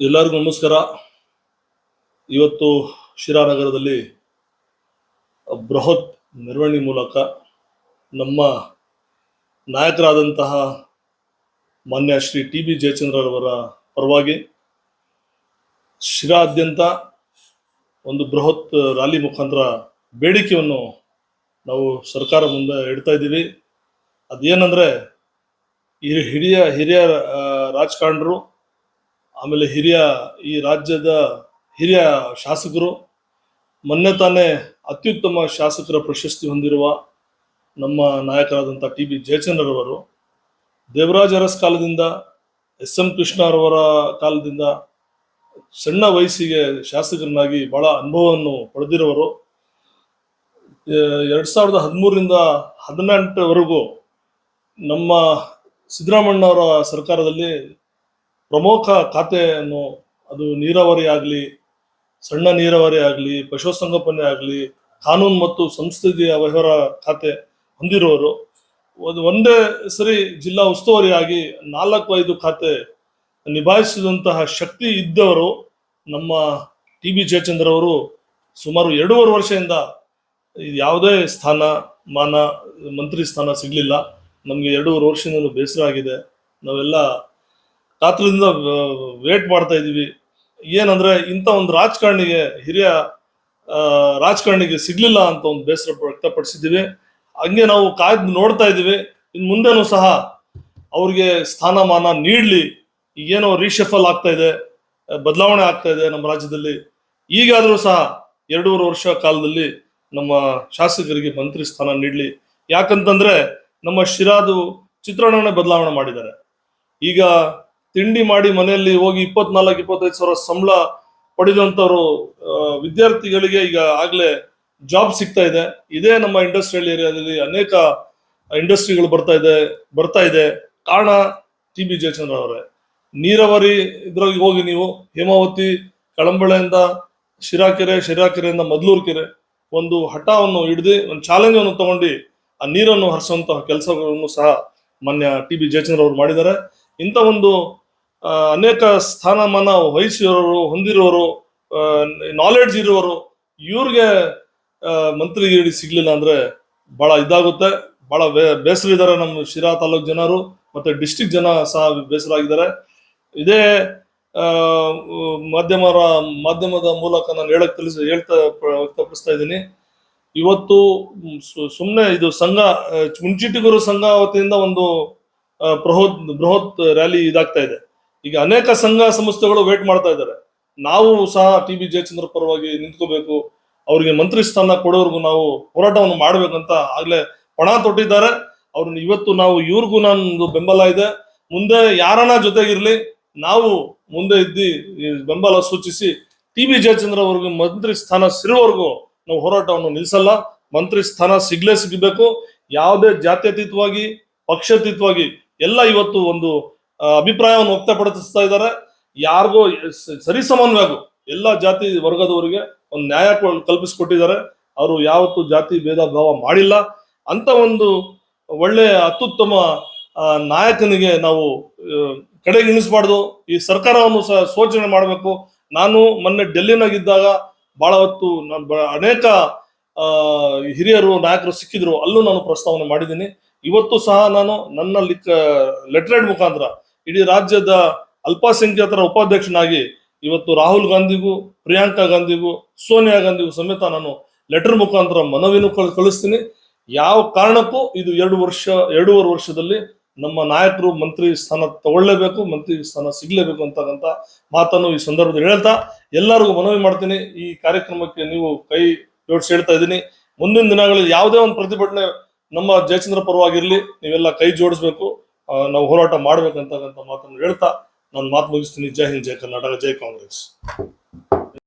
ಎಲ್ಲರಿಗೂ ನಮಸ್ಕಾರ. ಇವತ್ತು ಶಿರಾನಗರದಲ್ಲಿ ಬೃಹತ್ ಮೆರವಣಿಗೆ ಮೂಲಕ ನಮ್ಮ ನಾಯಕರಾದಂತಹ ಮಾನ್ಯ ಶ್ರೀ ಟಿ ಬಿ ಜಯಚಂದ್ರರವರ ಪರವಾಗಿ ಶಿರಾದ್ಯಂತ ಒಂದು ಬೃಹತ್ ರ್ಯಾಲಿ ಮುಖಾಂತರ ಬೇಡಿಕೆಯನ್ನು ನಾವು ಸರ್ಕಾರ ಮುಂದೆ ಇಡ್ತಾ ಇದ್ದೀವಿ. ಅದೇನೆಂದರೆ ಹಿರಿಯ ಹಿರಿಯ ರಾಜಕಾರಣರು ಆಮೇಲೆ ಹಿರಿಯ ಈ ರಾಜ್ಯದ ಹಿರಿಯ ಶಾಸಕರು ಮೊನ್ನೆ ತಾನೇ ಅತ್ಯುತ್ತಮ ಶಾಸಕರ ಪ್ರಶಸ್ತಿ ಹೊಂದಿರುವ ನಮ್ಮ ನಾಯಕರಾದಂಥ ಟಿ ಬಿ ಜಯಚಂದ್ರರವರು ದೇವರಾಜ ಅರಸ್ ಕಾಲದಿಂದ ಎಸ್ ಎಂ ಕೃಷ್ಣರವರ ಕಾಲದಿಂದ ಸಣ್ಣ ವಯಸ್ಸಿಗೆ ಶಾಸಕರನ್ನಾಗಿ ಬಹಳ ಅನುಭವವನ್ನು ಪಡೆದಿರುವರು. ಎರಡು ಸಾವಿರದ ಹದಿಮೂರರಿಂದ ಹದಿನೆಂಟರವರೆಗೂ ನಮ್ಮ ಸಿದ್ದರಾಮಣ್ಣವರ ಸರ್ಕಾರದಲ್ಲಿ ಪ್ರಮುಖ ಖಾತೆಯನ್ನು ಅದು ನೀರಾವರಿ ಆಗಲಿ, ಸಣ್ಣ ನೀರಾವರಿ ಆಗಲಿ ಪಶುಸಂಗೋಪನೆ ಆಗಲಿ, ಕಾನೂನು ಮತ್ತು ಸಂಸ್ಕೃತಿಯ ವ್ಯವಹಾರ ಖಾತೆ ಹೊಂದಿರುವವರು ಒಂದು ಒಂದೇ ಸರಿ ಜಿಲ್ಲಾ ಉಸ್ತುವಾರಿಯಾಗಿ ನಾಲ್ಕು ಐದು ಖಾತೆ ನಿಭಾಯಿಸಿದಂತಹ ಶಕ್ತಿ ಇದ್ದವರು ನಮ್ಮ ಟಿ ಬಿ ಜಯಚಂದ್ರ ಅವರು ಸುಮಾರು ಎರಡೂವರೆ ವರ್ಷದಿಂದ ಯಾವುದೇ ಸ್ಥಾನ, ಮಾನ, ಮಂತ್ರಿ ಸ್ಥಾನ ಸಿಗಲಿಲ್ಲ. ನಮಗೆ ಎರಡೂವರೆ ವರ್ಷದಿಂದ ಬೇಸರ ಆಗಿದೆ. ನಾವೆಲ್ಲ ಕಾತ್ರದಿಂದ ವೇಟ್ ಮಾಡ್ತಾ ಇದೀವಿ ಏನಂದ್ರೆ ಇಂಥ ಒಂದು ರಾಜಕಾರಣಿಗೆ, ಹಿರಿಯ ರಾಜಕಾರಣಿಗೆ ಸಿಗ್ಲಿಲ್ಲ ಅಂತ ಒಂದು ಬೇಸರ ವ್ಯಕ್ತಪಡಿಸಿದ್ದೀವಿ. ಹಂಗೆ ನಾವು ಕಾಯ್ದು ನೋಡ್ತಾ ಇದ್ದೀವಿ. ಇನ್ನು ಮುಂದೆನೂ ಸಹ ಅವ್ರಿಗೆ ಸ್ಥಾನಮಾನ ನೀಡಲಿ. ಏನೋ ರೀಶಫಲ್ ಆಗ್ತಾ ಇದೆ, ಬದಲಾವಣೆ ಆಗ್ತಾ ಇದೆ ನಮ್ಮ ರಾಜ್ಯದಲ್ಲಿ. ಈಗಾದರೂ ಸಹ ಎರಡೂವರೆ ವರ್ಷ ಕಾಲದಲ್ಲಿ ನಮ್ಮ ಶಾಸಕರಿಗೆ ಮಂತ್ರಿ ಸ್ಥಾನ ನೀಡಲಿ. ಯಾಕಂತಂದ್ರೆ ನಮ್ಮ ಶಿರಾದು ಚಿತ್ರಣವನ್ನೇ ಬದಲಾವಣೆ ಮಾಡಿದ್ದಾರೆ. ಈಗ ತಿಂಡಿ ಮಾಡಿ ಮನೆಯಲ್ಲಿ ಹೋಗಿ ಇಪ್ಪತ್ನಾಲ್ಕು, ಇಪ್ಪತ್ತೈದು ಸಾವಿರ ಸಂಬಳ ಪಡೆದಂಥವರು ವಿದ್ಯಾರ್ಥಿಗಳಿಗೆ ಈಗ ಆಗ್ಲೇ ಜಾಬ್ ಸಿಗ್ತಾ ಇದೆ. ಇದೇ ನಮ್ಮ ಇಂಡಸ್ಟ್ರಿಯಲ್ ಏರಿಯಾದಲ್ಲಿ ಅನೇಕ ಇಂಡಸ್ಟ್ರಿಗಳು ಬರ್ತಾ ಇದೆ ಬರ್ತಾ ಇದೆ. ಕಾರಣ ಟಿ ಬಿ ಜಯಚಂದ್ರ ಅವರೇ. ನೀರಾವರಿ ಇದ್ರಲ್ಲಿ ಹೋಗಿ ನೀವು ಹೇಮಾವತಿ ಕಳಂಬಳೆಯಿಂದ ಶಿರಾಕೆರೆ, ಶಿರಾಕೆರೆಯಿಂದ ಮದ್ಲೂರು ಕೆರೆ ಒಂದು ಹಠವನ್ನು ಹಿಡಿದು ಒಂದು ಚಾಲೆಂಜ್ ಅನ್ನು ತಗೊಂಡು ಆ ನೀರನ್ನು ಹರಿಸುವಂತಹ ಕೆಲಸಗಳನ್ನು ಸಹ ಮಾನ್ಯ ಟಿ ಬಿ ಜಯಚಂದ್ರ ಅವರು ಮಾಡಿದ್ದಾರೆ. ಇಂಥ ಒಂದು ಅನೇಕ ಸ್ಥಾನಮಾನ ವಹಿಸಿರೋರು, ಹೊಂದಿರೋರು ನಾಲೆಡ್ಜ್ ಇರುವವರು ಇವ್ರಿಗೆ ಮಂತ್ರಿಗಿರಿ ಸಿಗ್ಲಿಲ್ಲ ಅಂದ್ರೆ ಬಹಳ ಇದಾಗುತ್ತೆ. ಬಹಳ ಬೇಸರ ಇದ್ದಾರೆ ನಮ್ಮ ಶಿರಾ ತಾಲೂಕ್ ಜನರು ಮತ್ತೆ ಡಿಸ್ಟಿಕ್ ಜನ ಸಹ ಬೇಸರ ಆಗಿದ್ದಾರೆ ಇದೇ ಮಾಧ್ಯಮರ, ಮಾಧ್ಯಮದ ಮೂಲಕ ನಾನು ಹೇಳಕ್ ತಿಳಿಸಿ, ಹೇಳ್ತಾ ವ್ಯಕ್ತಪಡಿಸ್ತಾ ಇದ್ದೀನಿ. ಇವತ್ತು ಸುಮ್ಮನೆ ಇದು ಸಂಘ ಮುಂಚಿಟಿಗರು ಸಂಘ ವತಿಯಿಂದ ಒಂದು ಬೃಹತ್ ಬೃಹತ್ ರ್ಯಾಲಿ ಇದಾಗ್ತಾ ಇದೆ. ಈಗ ಅನೇಕ ಸಂಘ ಸಂಸ್ಥೆಗಳು ವೇಟ್ ಮಾಡ್ತಾ ಇದ್ದಾರೆ. ನಾವು ಸಹ ಟಿ ಬಿ ಜಯಚಂದ್ರ ಪರವಾಗಿ ನಿಂತ್ಕೋಬೇಕು. ಅವರಿಗೆ ಮಂತ್ರಿ ಸ್ಥಾನ ಕೊಡೋರ್ಗು ನಾವು ಹೋರಾಟವನ್ನು ಮಾಡಬೇಕಂತ ಆಗ್ಲೇ ಪಣ ತೊಟ್ಟಿದ್ದಾರೆ. ಅವ್ರನ್ನ ಇವತ್ತು ನಾವು ಇವ್ರಿಗೂ ನಾನು ಬೆಂಬಲ ಇದೆ. ಮುಂದೆ ಯಾರನ್ನ ಜೊತೆಗಿರ್ಲಿ, ನಾವು ಮುಂದೆ ಇದ್ದಿ ಬೆಂಬಲ ಸೂಚಿಸಿ ಟಿ ಬಿ ಜಯಚಂದ್ರ ಅವ್ರಿಗೆ ಮಂತ್ರಿ ಸ್ಥಾನ ಸಿರುವವರೆಗೂ ನಾವು ಹೋರಾಟವನ್ನು ನಿಲ್ಲಿಸಲ್ಲ. ಮಂತ್ರಿ ಸ್ಥಾನ ಸಿಗ್ಲೇ ಸಿಗಬೇಕು. ಯಾವುದೇ ಜಾತ್ಯತೀತವಾಗಿ, ಪಕ್ಷಾತೀತವಾಗಿ ಎಲ್ಲ ಇವತ್ತು ಒಂದು ಅಭಿಪ್ರಾಯವನ್ನು ವ್ಯಕ್ತಪಡಿಸ್ತಾ ಇದ್ದಾರೆ. ಯಾರಿಗೂ ಸರಿ ಎಲ್ಲ ಜಾತಿ ವರ್ಗದವರಿಗೆ ಒಂದು ನ್ಯಾಯ ಕಲ್ಪಿಸಿಕೊಟ್ಟಿದ್ದಾರೆ. ಅವರು ಯಾವತ್ತು ಜಾತಿ ಭೇದ ಭಾವ ಮಾಡಿಲ್ಲ. ಅಂತ ಒಂದು ಒಳ್ಳೆಯ ಅತ್ಯುತ್ತಮ ನಾಯಕನಿಗೆ ನಾವು ಕಡೆಗೆ ಕಡೆಗಿಣಿಸ್ಬಾರ್ದು. ಈ ಸರ್ಕಾರವನ್ನು ಸಹ ಶೋಚನೆ ಮಾಡಬೇಕು. ನಾನು ಮೊನ್ನೆ ಡೆಲ್ಲಿನಾಗಿದ್ದಾಗ ಬಹಳ ಹೊತ್ತು ಅನೇಕ ಹಿರಿಯರು, ನಾಯಕರು ಸಿಕ್ಕಿದ್ರು. ಅಲ್ಲೂ ನಾನು ಪ್ರಸ್ತಾವನೆ ಮಾಡಿದ್ದೀನಿ. ಇವತ್ತು ಸಹ ನಾನು ನನ್ನ ಲಿಕ್ ಲೆಟ್ರೇಡ್ ಮುಖಾಂತರ ಇಡೀ ರಾಜ್ಯದ ಅಲ್ಪಸಂಖ್ಯಾತರ ಉಪಾಧ್ಯಕ್ಷನಾಗಿ ಇವತ್ತು ರಾಹುಲ್ ಗಾಂಧಿಗೂ, ಪ್ರಿಯಾಂಕಾ ಗಾಂಧಿಗೂ, ಸೋನಿಯಾ ಗಾಂಧಿಗೂ ಸಮೇತ ನಾನು ಲೆಟರ್ ಮುಖಾಂತರ ಮನವಿನೂ ಕಳ್- ಕಳಿಸ್ತೀನಿ. ಯಾವ ಕಾರಣಕ್ಕೂ ಇದು ಎರಡು ವರ್ಷ, ಎರಡೂವರೆ ವರ್ಷದಲ್ಲಿ ನಮ್ಮ ನಾಯಕರು ಮಂತ್ರಿ ಸ್ಥಾನ ತಗೊಳ್ಳೇಬೇಕು, ಮಂತ್ರಿ ಸ್ಥಾನ ಸಿಗ್ಲೇಬೇಕು ಅಂತಕ್ಕಂಥ ಮಾತನ್ನು ಈ ಸಂದರ್ಭದಲ್ಲಿ ಹೇಳ್ತಾ ಎಲ್ಲರಿಗೂ ಮನವಿ ಮಾಡ್ತೀನಿ. ಈ ಕಾರ್ಯಕ್ರಮಕ್ಕೆ ನೀವು ಕೈ ಜೋಡಿಸಿ ಹೇಳ್ತಾ ಇದ್ದೀನಿ. ಮುಂದಿನ ದಿನಗಳಲ್ಲಿ ಯಾವುದೇ ಒಂದು ಪ್ರತಿಭಟನೆ ನಮ್ಮ ಜಯಚಂದ್ರ ಪರವಾಗಿರ್ಲಿ, ನೀವೆಲ್ಲ ಕೈ ಜೋಡಿಸ್ಬೇಕು. ನಾವು ಹೋರಾಟ ಮಾಡ್ಬೇಕಂತಕ್ಕಂಥ ಮಾತನ್ನು ಹೇಳ್ತಾ ನಾನು ಮಾತು ಮುಗಿಸ್ತೀನಿ. ಜೈ ಹಿಂದ್ ಜೈ ಕರ್ನಾಟಕ ಜೈ ಕಾಂಗ್ರೆಸ್.